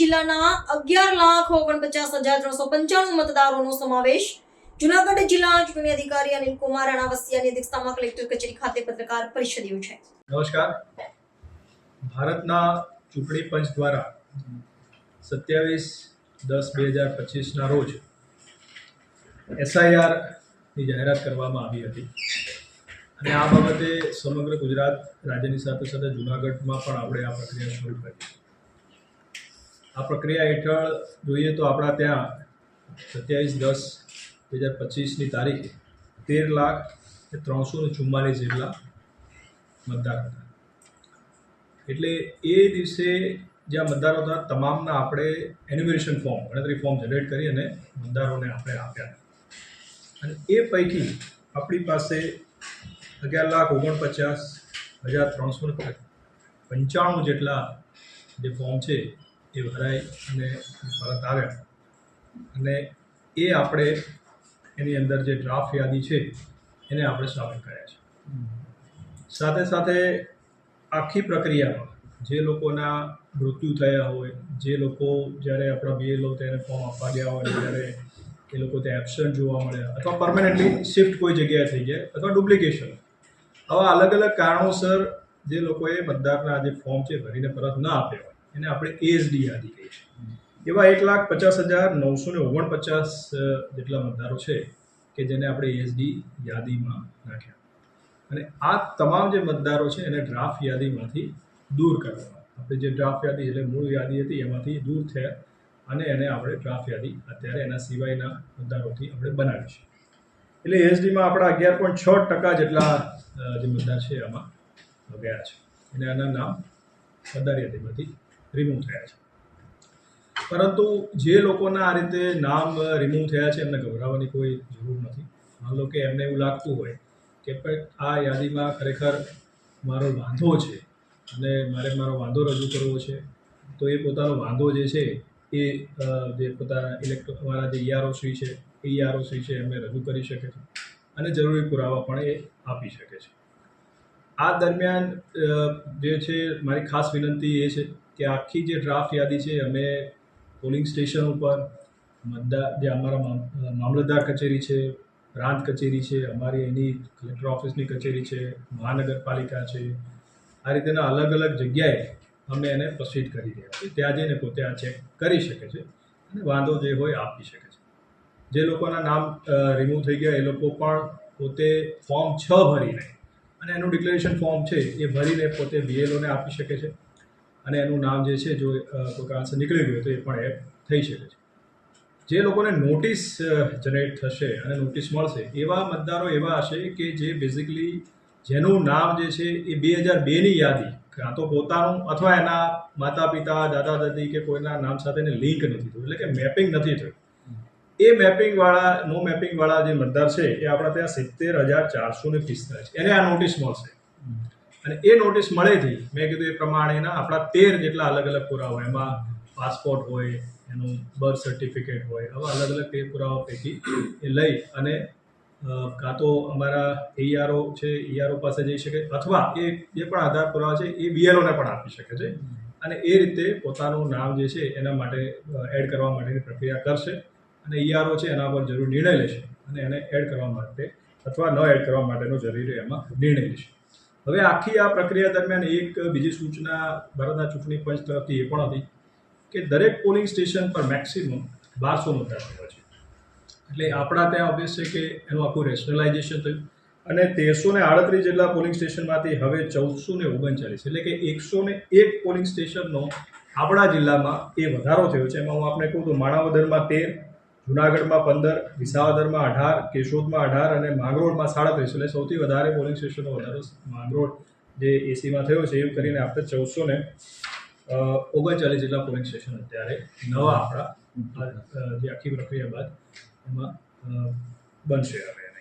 જિલ્લાના અગિયાર લાખ ઓગણપચાસ હજાર ત્રણસો પંચાણું મતદારોનો સમાવેશ. જુનાગઢ જિલ્લા ચૂંટણી અધિકારી અનિલ કુમાર અણાવસિયાની અધ્યક્ષતામાં કલેક્ટર કચેરી ખાતે પત્રકાર પરિષદ યોજાઈ. નમસ્કાર. ભારતના ચૂંટણી પંચ દ્વારા સત્યાવીસ દસ બે હજાર પચીસના રોજ એસઆઈઆરની જાહેરાત કરવામાં આવી હતી. અને આ બાબતે સમગ્ર ગુજરાત રાજ્યની સાથે સાથે જુનાગઢમાં પણ આપણે આ પ્રક્રિયા શરૂ કરી. આ પ્રક્રિયા હેઠળ જોઈએ તો આપણા ત્યાં સત્યાવીસ દસ બે હજાર પચીસની તારીખે તેર લાખ ત્રણસો ને ચુમ્માલીસ જેટલા મતદાર હતા. એટલે એ દિવસે જ્યાં મતદારો હતા, તમામના આપણે એન્યુમરેશન ફોર્મ ગણતરી ફોર્મ જનરેટ કરી અને મતદારોને આપણે આપ્યા. અને એ પૈકી આપણી પાસે અગિયાર લાખ ઓગણપચાસ હજાર ત્રણસો પંચાણું જેટલા જે ફોર્મ છે એ ભરાઈ અને પરત આવ્યા. અને એ આપણે એની અંદર જે ડ્રાફ્ટ યાદી છે, એને આપણે સામેલ કર્યા છે. સાથે સાથે આખી પ્રક્રિયામાં જે લોકોના મૃત્યુ થયા હોય, જે લોકો જ્યારે આપણા બીએલઓ તેને ફોર્મ આપવા ગયા હોય, ત્યારે એ લોકો ત્યાં એબસન્ટ જોવા મળ્યા અથવા પરમેનન્ટલી શિફ્ટ કોઈ જગ્યાએ થઈ જાય અથવા ડુપ્લિકેશન આવા અલગ અલગ કારણોસર જે લોકોએ મતદારના જે ફોર્મ છે, ભરીને પરત ન આપ્યા એને આપણે એએસડી યાદી કહીએ છીએ. એવા એક લાખ પચાસ હજાર નવસો ને ઓગણપચાસ જેટલા મતદારો છે કે જેને આપણે એએસડી યાદીમાં નાખ્યા. અને આ તમામ જે મતદારો છે એને ડ્રાફ્ટ યાદીમાંથી દૂર કરવા આપણે જે ડ્રાફ્ટ યાદી એટલે મૂળ યાદી હતી એમાંથી દૂર થયા અને એને આપણે ડ્રાફ્ટ યાદી અત્યારે એના સિવાયના મતદારોથી આપણે બનાવી છે. એટલે એસડીમાં આપણા અગિયાર પોઈન્ટ છ ટકા જેટલા જે મતદાર છે આમાં ગયા છે. અને આના નામ મતદાર યાદીમાંથી રિમૂવ થયા છે. પરંતુ જે લોકોના આ રીતે નામ રિમૂવ થયા છે, એમને ગભરાવાની કોઈ જરૂર નથી. માન લો કે એમને એવું લાગતું હોય કે આ યાદીમાં ખરેખર મારો વાંધો છે અને મારે મારો વાંધો રજૂ કરવો છે, તો એ પોતાનો વાંધો જે છે એ જે પોતાના ઇલેક્ટ્રો અમારા જે ઈઆરઓસી છે, એ ઈઆરઓસી છે, એમને રજૂ કરી શકે છે અને જરૂરી પુરાવા પણ એ આપી શકે છે. આ દરમિયાન જે છે, મારી ખાસ વિનંતી એ છે કે આખી જે ડ્રાફ્ટ યાદી છે, અમે પોલિંગ સ્ટેશન ઉપર મતદાર જે અમારા મામ- મામલતદાર કચેરી છે, પ્રાંત કચેરી છે, અમારી એની કલેક્ટર ઓફિસની કચેરી છે, મહાનગરપાલિકા છે, આ રીતેના અલગ અલગ જગ્યાએ અમે એને પ્રસિદ્ધ કરી રહ્યા છીએ. ત્યાં જઈને પોતે આ ચેક કરી શકે છે અને વાંધો જે હોય આપી શકે છે. જે લોકોના નામ રિમૂવ થઈ ગયા, એ લોકો પણ પોતે ફોર્મ છ ભરીને અને એનું ડિક્લેરેશન ફોર્મ છે, એ ભરીને પોતે બીએલઓને આપી શકે છે. અને એનું નામ જે છે, જો કોઈ કારણસર નીકળી ગયું તો એ પણ એડ થઈ શકે છે. જે લોકોને નોટિસ જનરેટ થશે અને નોટિસ મળશે, એવા મતદારો એવા હશે કે જે બેઝિકલી જેનું નામ જે છે, એ બે હજાર બેની યાદી, કાં તો પોતાનું અથવા એના માતા પિતા દાદા દાદી કે કોઈના નામ સાથે એને લિંક નથી થયું. એટલે કે મેપિંગ નથી થયું. એ મેપિંગવાળા નો મેપિંગવાળા જે મતદાર છે, એ આપણા ત્યાં સિત્તેર હજાર ચારસો ને પિસ્તાલીસ એને આ નોટિસ મળશે. અને એ નોટિસ મળેથી મેં કીધું એ પ્રમાણેના આપણા તેર જેટલા અલગ અલગ પુરાવા એમાં પાસપોર્ટ હોય, એનું બર્થ સર્ટિફિકેટ હોય, આવા અલગ અલગ તે પુરાવા પૈકી એ લઈ અને કાં તો અમારા એઆરઓ છે ઈઆરઓ પાસે જઈ શકે, અથવા એ જે પણ આધાર પુરાવા છે, એ બીએલઓને પણ આપી શકે છે. અને એ રીતે પોતાનું નામ જે છે, એના માટે એડ કરવા માટેની પ્રક્રિયા કરશે. અને ઈઆરઓ છે, એના પર જરૂર નિર્ણય લેશે અને એને એડ કરવા માટે અથવા ન એડ કરવા માટેનો જરૂરી એમાં નિર્ણય લેશે. હવે આખી આ પ્રક્રિયા દરમિયાન એક બીજી સૂચના ભારતના ચૂંટણી પંચ તરફથી એ પણ હતી કે દરેક પોલિંગ સ્ટેશન પર મેક્સિમમ બારસો મતદાર છે. એટલે આપણા ત્યાં ઓબ્વિયસ છે કે એનું આખું રેશનલાઇઝેશન થયું અને તેરસો ને આડત્રીસ જેટલા પોલિંગ સ્ટેશનમાંથી હવે ચૌદસો ને ઓગણચાલીસ એટલે કે એકસો ને એક પોલિંગ સ્ટેશનનો આપણા જિલ્લામાં એ વધારો થયો છે. એમાં હું આપને કહું તો માણાવદરમાં તેર જુનાગઢમાં પંદર, વિસાવદરમાં અઢાર, કેશોદમાં અઢાર અને માંગરોળમાં સાડત્રીસ. એટલે સૌથી વધારે પોલિંગ સ્ટેશનો વધારો માંગરોળ જે એસીમાં થયો છે એવું કરીને આપણે ચૌદસો ને ઓગણચાલીસ જેટલા પોલિંગ સ્ટેશન અત્યારે નવા આપણા જે આખી પ્રક્રિયા બાદ એમાં બનશે હવે.